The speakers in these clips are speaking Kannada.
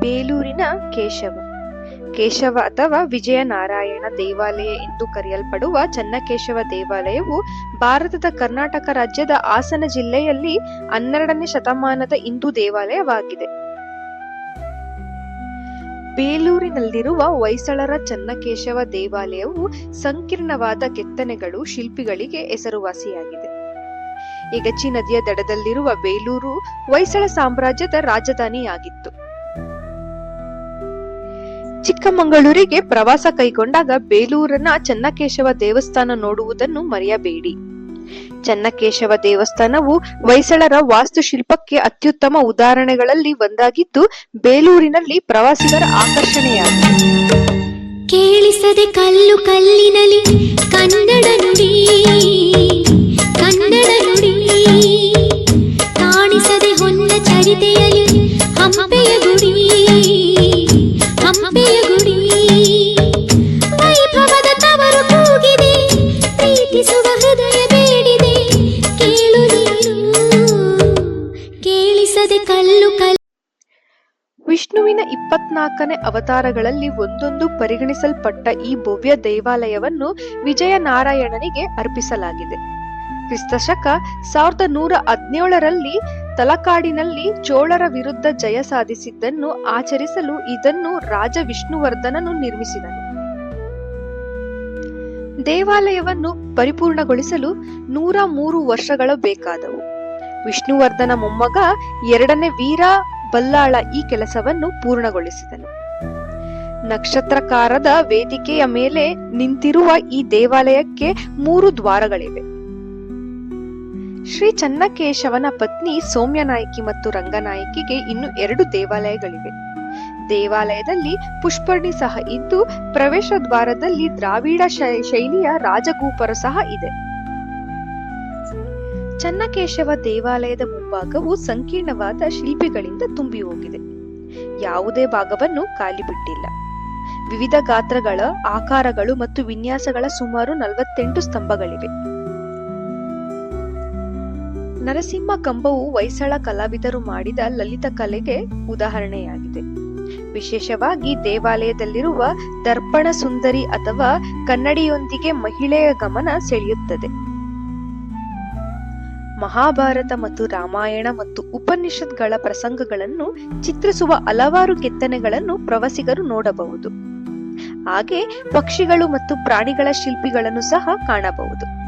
ಬೇಲೂರಿನ ಕೇಶವ. ಕೇಶವ ಅಥವಾ ವಿಜಯನಾರಾಯಣ ದೇವಾಲಯ ಎಂದು ಕರೆಯಲ್ಪಡುವ ಚನ್ನಕೇಶವ ದೇವಾಲಯವು ಭಾರತದ ಕರ್ನಾಟಕ ರಾಜ್ಯದ ಹಾಸನ ಜಿಲ್ಲೆಯಲ್ಲಿ ಹನ್ನೆರಡನೇ ಶತಮಾನದ ಹಿಂದೂ ದೇವಾಲಯವಾಗಿದೆ. ಬೇಲೂರಿನಲ್ಲಿರುವ ಹೊಯ್ಸಳರ ಚನ್ನಕೇಶವ ದೇವಾಲಯವು ಸಂಕೀರ್ಣವಾದ ಕೆತ್ತನೆಗಳು, ಶಿಲ್ಪಿಗಳಿಗೆ ಹೆಸರುವಾಸಿಯಾಗಿದೆ. ಎಗಚಿ ನದಿಯ ದಡದಲ್ಲಿರುವ ಬೇಲೂರು ಹೊಯ್ಸಳ ಸಾಮ್ರಾಜ್ಯದ ರಾಜಧಾನಿಯಾಗಿತ್ತು. ಚಿಕ್ಕಮಗಳೂರಿಗೆ ಪ್ರವಾಸ ಕೈಗೊಂಡಾಗ ಬೇಲೂರನ ಚನ್ನಕೇಶವ ದೇವಸ್ಥಾನ ನೋಡುವುದನ್ನು ಮರೆಯಬೇಡಿ. ಚನ್ನಕೇಶವ ದೇವಸ್ಥಾನವು ಹೊಯ್ಸಳರ ವಾಸ್ತುಶಿಲ್ಪಕ್ಕೆ ಅತ್ಯುತ್ತಮ ಉದಾಹರಣೆಗಳಲ್ಲಿ ಒಂದಾಗಿದ್ದು, ಬೇಲೂರಿನಲ್ಲಿ ಪ್ರವಾಸಿಗರ ಆಕರ್ಷಣೆಯಾಗಿದೆ. ಕೇಳಿಸದೆ ಕಲ್ಲು ಕಲ್ಲಿನಲ್ಲಿ ಕನ್ನಡ ನುಡಿ. ವಿಷ್ಣುವಿನ ಇಪ್ಪತ್ನಾಲ್ಕನೇ ಅವತಾರಗಳಲ್ಲಿ ಒಂದೊಂದು ಪರಿಗಣಿಸಲ್ಪಟ್ಟ ಈ ಭವ್ಯ ದೇವಾಲಯವನ್ನು ವಿಜಯನಾರಾಯಣನಿಗೆ ಅರ್ಪಿಸಲಾಗಿದೆ. ಕ್ರಿಸ್ತಶಕ ಸಾವಿರದ ನೂರ ಹದಿನೇಳರಲ್ಲಿ ತಲಕಾಡಿನಲ್ಲಿ ಚೋಳರ ವಿರುದ್ಧ ಜಯ ಸಾಧಿಸಿದ್ದನ್ನು ಆಚರಿಸಲು ಇದನ್ನು ರಾಜ ವಿಷ್ಣುವರ್ಧನನು ನಿರ್ಮಿಸಿದನು. ದೇವಾಲಯವನ್ನು ಪರಿಪೂರ್ಣಗೊಳಿಸಲು ನೂರ ಮೂರು ವರ್ಷಗಳು ಬೇಕಾದವು. ವಿಷ್ಣುವರ್ಧನ ಮೊಮ್ಮಗ ಎರಡನೇ ವೀರ ಬಲ್ಲಾಳ ಈ ಕೆಲಸವನ್ನು ಪೂರ್ಣಗೊಳಿಸಿದನು. ನಕ್ಷತ್ರಕಾರದ ವೇದಿಕೆಯ ಮೇಲೆ ನಿಂತಿರುವ ಈ ದೇವಾಲಯಕ್ಕೆ ಮೂರು ದ್ವಾರಗಳಿವೆ. ಶ್ರೀ ಚನ್ನಕೇಶವನ ಪತ್ನಿ ಸೌಮ್ಯನಾಯಕಿ ಮತ್ತು ರಂಗನಾಯಕಿಗೆ ಇನ್ನು ಎರಡು ದೇವಾಲಯಗಳಿವೆ. ದೇವಾಲಯದಲ್ಲಿ ಪುಷ್ಪರ್ಣಿ ಸಹ ಇದ್ದು, ಪ್ರವೇಶ ದ್ವಾರದಲ್ಲಿ ದ್ರಾವಿಡ ಶೈಲಿಯ ರಾಜಗೋಪುರ ಸಹ ಇದೆ. ಚನ್ನಕೇಶವ ದೇವಾಲಯದ ಮುಂಭಾಗವು ಸಂಕೀರ್ಣವಾದ ಶಿಲ್ಪಿಗಳಿಂದ ತುಂಬಿ ಹೋಗಿದೆ. ಯಾವುದೇ ಭಾಗವನ್ನು ಖಾಲಿ ಬಿಟ್ಟಿಲ್ಲ. ವಿವಿಧ ಗಾತ್ರಗಳ, ಆಕಾರಗಳು ಮತ್ತು ವಿನ್ಯಾಸಗಳ ಸುಮಾರು ನಲವತ್ತೆಂಟು ಸ್ತಂಭಗಳಿವೆ. ನರಸಿಂಹ ಕಂಬವು ಹೊಯ್ಸಳ ಕಲಾವಿದರು ಮಾಡಿದ ಲಲಿತ ಕಲೆಗೆ ಉದಾಹರಣೆಯಾಗಿದೆ. ವಿಶೇಷವಾಗಿ ದೇವಾಲಯದಲ್ಲಿರುವ ದರ್ಪಣ ಸುಂದರಿ ಅಥವಾ ಕನ್ನಡಿಯೊಂದಿಗೆ ಮಹಿಳೆಯ ಗಮನ ಸೆಳೆಯುತ್ತದೆ. ಮಹಾಭಾರತ ಮತ್ತು ರಾಮಾಯಣ ಮತ್ತು ಉಪನಿಷತ್ಗಳ ಪ್ರಸಂಗಗಳನ್ನು ಚಿತ್ರಿಸುವ ಹಲವಾರು ಕೆತ್ತನೆಗಳನ್ನು ಪ್ರವಾಸಿಗರು ನೋಡಬಹುದು. ಹಾಗೆ ಪಕ್ಷಿಗಳು ಮತ್ತು ಪ್ರಾಣಿಗಳ ಶಿಲ್ಪಿಗಳನ್ನು ಸಹ ಕಾಣಬಹುದು.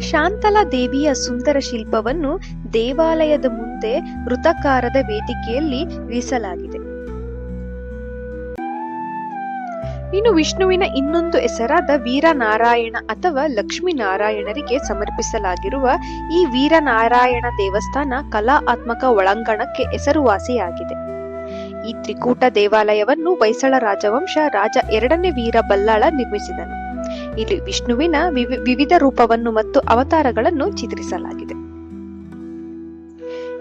ಶಾಂತಲಾ ದೇವಿಯ ಸುಂದರ ಶಿಲ್ಪವನ್ನು ದೇವಾಲಯದ ಮುಂದೆ ವೃತ್ತಾಕಾರದ ವೇದಿಕೆಯಲ್ಲಿ ಇರಿಸಲಾಗಿದೆ. ಇನ್ನು ವಿಷ್ಣುವಿನ ಇನ್ನೊಂದು ಹೆಸರಾದ ವೀರನಾರಾಯಣ ಅಥವಾ ಲಕ್ಷ್ಮೀನಾರಾಯಣರಿಗೆ ಸಮರ್ಪಿಸಲಾಗಿರುವ ಈ ವೀರನಾರಾಯಣ ದೇವಸ್ಥಾನ ಕಲಾತ್ಮಕ ಒಳಾಂಗಣಕ್ಕೆ ಹೆಸರುವಾಸಿಯಾಗಿದೆ. ಈ ತ್ರಿಕೂಟ ದೇವಾಲಯವನ್ನು ಹೊಯ್ಸಳ ರಾಜವಂಶ ರಾಜ ಎರಡನೇ ವೀರ ಬಲ್ಲಾಳ ನಿರ್ಮಿಸಿದನು. ಇಲ್ಲಿ ವಿಷ್ಣುವಿನ ವಿವಿ- ವಿವಿಧ ರೂಪವನ್ನು ಮತ್ತು ಅವತಾರಗಳನ್ನು ಚಿತ್ರಿಸಲಾಗಿದೆ.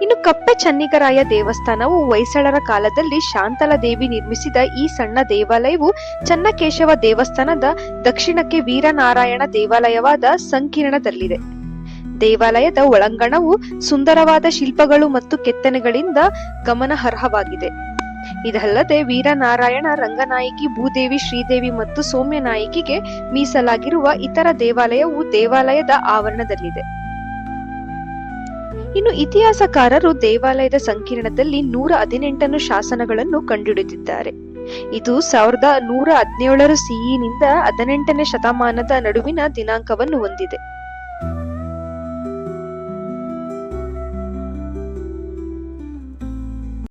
ಇನ್ನು ಕಪ್ಪೆ ಚನ್ನಿಗರಾಯ ದೇವಸ್ಥಾನವು ಹೊಯ್ಸಳರ ಕಾಲದಲ್ಲಿ ಶಾಂತಲ ದೇವಿ ನಿರ್ಮಿಸಿದ ಈ ಸಣ್ಣ ದೇವಾಲಯವು ಚನ್ನಕೇಶವ ದೇವಸ್ಥಾನದ ದಕ್ಷಿಣಕ್ಕೆ ವೀರನಾರಾಯಣ ದೇವಾಲಯವಾದ ಸಂಕೀರ್ಣದಲ್ಲಿದೆ. ದೇವಾಲಯದ ಒಳಾಂಗಣವು ಸುಂದರವಾದ ಶಿಲ್ಪಗಳು ಮತ್ತು ಕೆತ್ತನೆಗಳಿಂದ ಗಮನಾರ್ಹವಾಗಿದೆ. ಇದಲ್ಲದೆ ವೀರನಾರಾಯಣ ರಂಗನಾಯಕಿ ಭೂದೇವಿ ಶ್ರೀದೇವಿ ಮತ್ತು ಸೌಮ್ಯನಾಯಕಿಗೆ ಮೀಸಲಾಗಿರುವ ಇತರ ದೇವಾಲಯವು ದೇವಾಲಯದ ಆವರಣದಲ್ಲಿದೆ. ಇನ್ನು ಇತಿಹಾಸಕಾರರು ದೇವಾಲಯದ ಸಂಕೀರ್ಣದಲ್ಲಿ ನೂರ ಹದಿನೆಂಟನ್ನು ಶಾಸನಗಳನ್ನು ಕಂಡುಹಿಡಿದಿದ್ದಾರೆ. ಇದು ಸಾವಿರದ ನೂರ ಹದಿನೇಳರ ಸಿಇನಿಂದ ಹದಿನೆಂಟನೇ ಶತಮಾನದ ನಡುವಿನ ದಿನಾಂಕವನ್ನು ಹೊಂದಿದೆ.